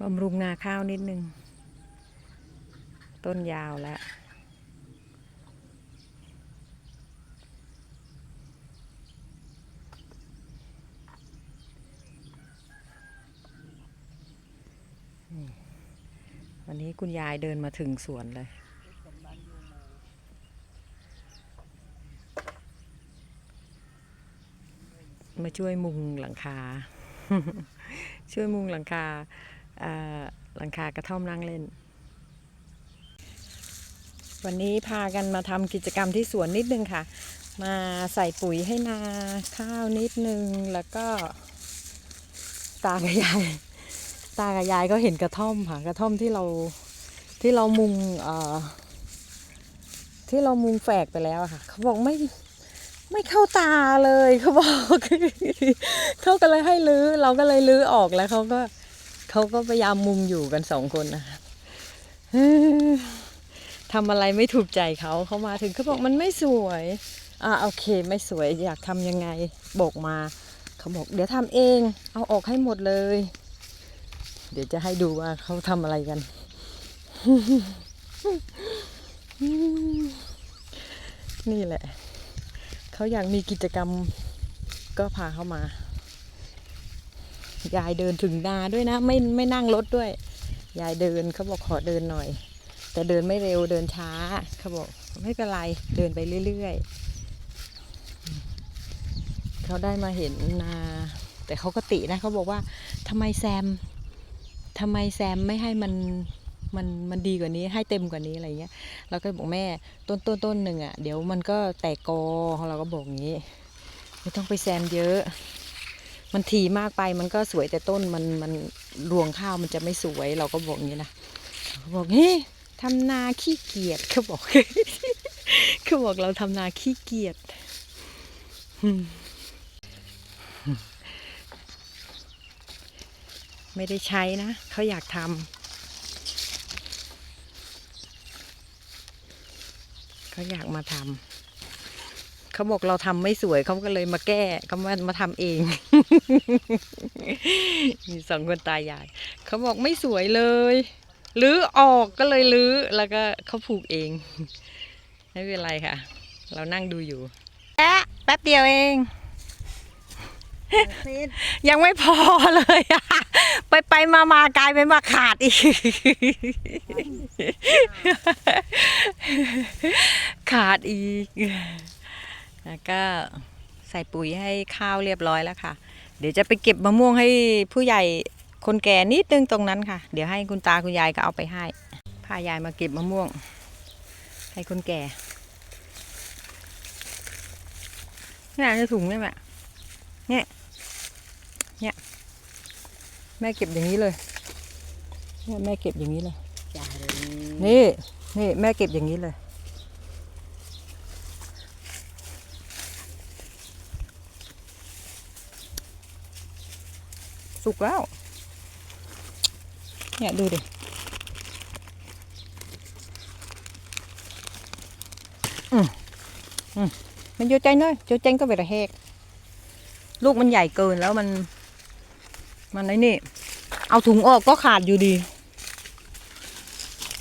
บำรุงนาข้าวนิดนึง ต้นยาวแล้ว วันนี้คุณยายเดินมาถึงสวนเลยมาช่วยมุงหลังคา ช่วยมุงหลังคา หลังคากระท่อมนั่งเล่น วันนี้พากันมาทำกิจกรรมที่สวนนิดนึงค่ะ มาใส่ปุ๋ยให้นาข้าวนิดนึงแล้วก็ ตากับยาย ตากับยายก็เห็นกระท่อมค่ะ กระท่อมที่เราที่เรามุงเอ่อที่เรามุงแฝกไปแล้วค่ะ เขาบอกไม่ไม่เข้าตาเลยเขาบอกเขาก็เลยให้รื้อเราก็เลยรื้อออกแล้วเขาก็ เขาก็พยายามมุงอยู่กันสองคนนะคะทำอะไรไม่ถูกใจเขาเขามาถึงเขาบอกมันไม่สวย อ่าโอเค ไม่สวยอยากทำยังไงบอกมาเขาบอกเดี๋ยวทำเอง เอาออกให้หมดเลย เดี๋ยวจะให้ดูว่าเขาทำอะไรกันนี่แหละ เขาอยากมีกิจกรรมก็พาเขามา ยายเดินถึงนาด้วยนะ ไม่ไม่นั่งรถด้วย ยายเดินเขาบอกขอเดินหน่อย แต่เดินไม่เร็วเดินช้าเขาบอกไม่เป็นไรเดินไปเรื่อยๆเขาได้มาเห็นนาแต่เขาก็ตินะเขาบอกว่าทำไมแซมทำไมแซมไม่ให้มันมันมันดีกว่านี้ให้เต็มกว่านี้อะไรเงี้ยเราก็บอกแม่ต้นต้นต้นหนึ่งอะเดี๋ยวมันก็แตกกอเราก็บอกงี้ ไม่ต้องไปแซมเยอะ มันทีมากไปมันก็สวยแต่ต้นมันมันรวงข้าวมันจะไม่สวยเราก็บอกงี้นะเขาบอกเฮ้ยทำนาขี้เกียจเขาบอกเขาบอกเราทำนาขี้เกียจไม่ได้ใช้นะ เขาอยากทำเขาอยากมาทำ เขาบอกเราทำไม่สวยเขาก็เลยมาแก้เขามามาทำเอง มีสองคนตายายเขาบอกไม่สวยเลยรื้อออกก็เลยรื้อแล้วก็เขาผูกเอง ไม่เป็นไรค่ะ เรานั่งดูอยู่แป๊ะแป๊บเดียวเอง ยังไม่พอเลยอะไปไปมามากลายเป็นมาขาดอีก ขาดอีก แล้วก็ใส่ปุ๋ยให้ข้าวเรียบร้อยแล้วค่ะ เดี๋ยวจะไปเก็บมะม่วงให้ผู้ใหญ่คนแก่นิดนึงตรงนั้นค่ะ เดี๋ยวให้คุณตาคุณยายก็เอาไปให้ พายายมาเก็บมะม่วง ให้คนแก่นี่จะถุงนี่แม่เนี่ยเนี่ยแม่เก็บอย่างนี้เลยเนี่ยแม่เก็บอย่างนี้เลยจ้าเลยนี่นี่แม่เก็บอย่างนี้เลย สุกแล้ว เนี่ยดูดิอืมอืมมันโยใจเนอะโยใจก็ไปละแหกลูกมันใหญ่เกินแล้วมัน มันไอ้นี่ เอาถุงออกก็ขาดอยู่ดี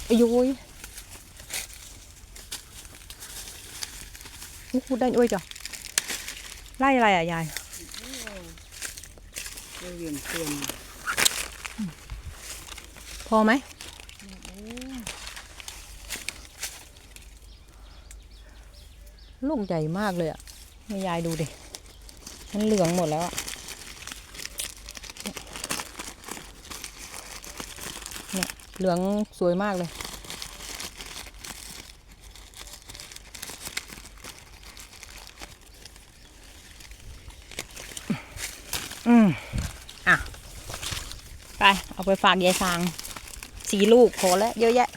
อ้ยุ้ยนี่พูดได้ด้วยจ้ะไล่อะไรอะยาย เยเวียนเตียนพอไหมลูกใหญ่มากเลยอะให้ยายดูดิ มันเหลืองหมดแล้วอะเนี่ยเหลืองสวยมากเลยอืม เอาไปฝากยายซางสีลูกพอแล้วเยอะแยะ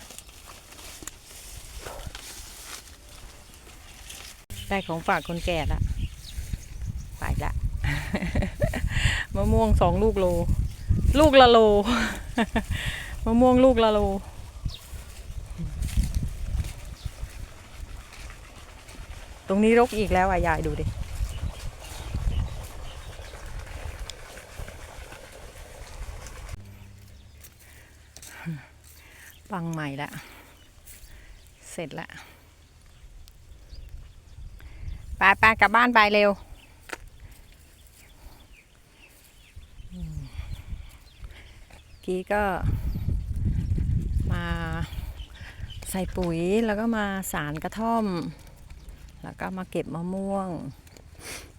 ได้ของฝากคนแก่ละไปละ มะม่วงสองลูกโล ลูกละโล มะม่วงลูกละโลตรงนี้รกอีกแล้วอะ ยายดูดิ ปังใหม่ละ เสร็จละไปไปกลับบ้านไปเร็ว กี้ก็มาใส่ปุ๋ยแล้วก็มาสารกระท่อม แล้วก็มาเก็บมะม่วง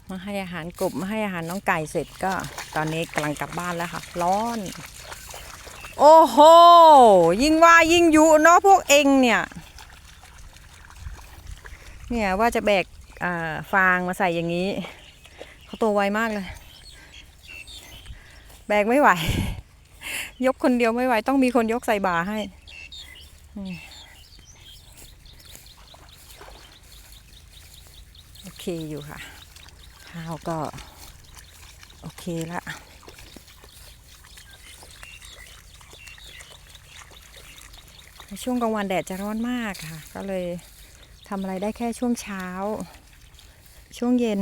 มาให้อาหารกบมาให้อาหารน้องไก่เสร็จก็ตอนนี้กำลังกลับบ้านแล้วค่ะ ร้อน โอ้โห ยิ่งว่ายิ่งยุเนาะพวกเองเนี่ย เนี่ยว่าจะแบกฟางมาใส่อย่างนี้ เขาตัวไวมากเลย แบกไม่ไหว ยกคนเดียวไม่ไหว ต้องมีคนยกใส่บ่าให้โอเคอยู่ค่ะ ข้าวก็ โอเคละ ใน ช่วงกลางวันแดดจะร้อนมากค่ะ ก็เลยทำอะไรได้แค่ช่วงเช้า ช่วงเย็น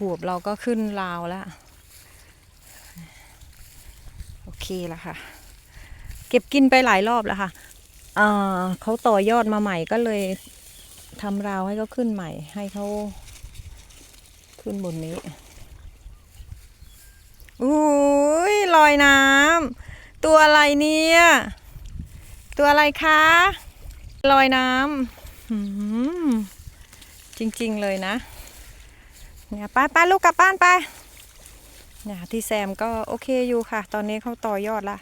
บวบเราก็ขึ้นราวแล้ว โอเคแล้วค่ะ เก็บกินไปหลายรอบแล้วค่ะเเขาต่อยอดมาใหม่ก็เลยทำราวให้เขาขึ้นใหม่ ให้เขาขึ้นบนนี้ อุ้ย ลอยน้ำตัวอะไรเนี่ย ตัวอะไรคะลอยน้ำหืมจริงๆเลยนะเนี่ยไปไปลูกกลับบ้านไปเนี่ยที่แซมก็โอเคอยู่ค่ะ ตอนนี้เขาต่อยอดละ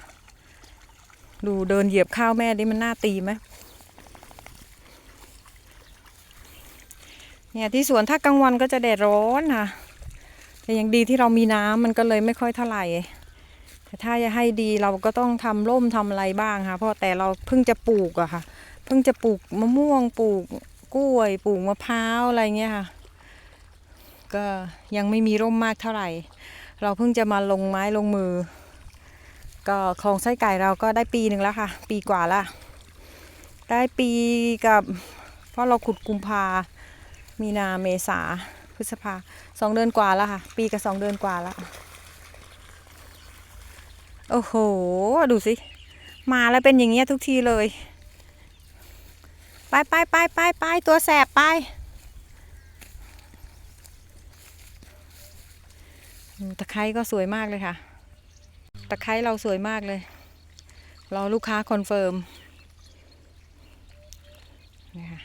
ดูเดินเหยียบข้าวแม่ดิมันน่าตีไหมเนี่ยที่สวนถ้ากลางวันก็จะแดดร้อนค่ะแต่ยังดีที่เรามีน้ำมันก็เลยไม่ค่อยเท่าไหร่ ถ้าจะให้ดีเราก็ต้องทำร่มทำอะไรบ้างค่ะเพราะแต่เราเพิ่งจะปลูกอะค่ะ เพิ่งจะปลูกมะม่วงปลูกกล้วยปลูกมะพร้าวอะไรเงี้ยค่ะ ก็ยังไม่มีร่มมากเท่าไหร่ เราเพิ่งจะมาลงไม้ลงมือ ก็คลองไส้ไก่เราก็ได้ปีหนึ่งแล้วค่ะ ปีกว่าละได้ปีกับ เพราะเราขุดกุมภามีนาเมษาพฤษภาสองเดือนกว่าแล้วค่ะ ปีกับสองเดือนกว่าแล้ว โอ้โห ดูสิ มาแล้วเป็นอย่างเงี้ยทุกทีเลย ไปไปไปไปไปตัวแสบไป ตะไคร้ก็สวยมากเลยค่ะ ตะไคร้เราสวยมากเลย รอลูกค้าคอนเฟิร์มนี่ค่ะ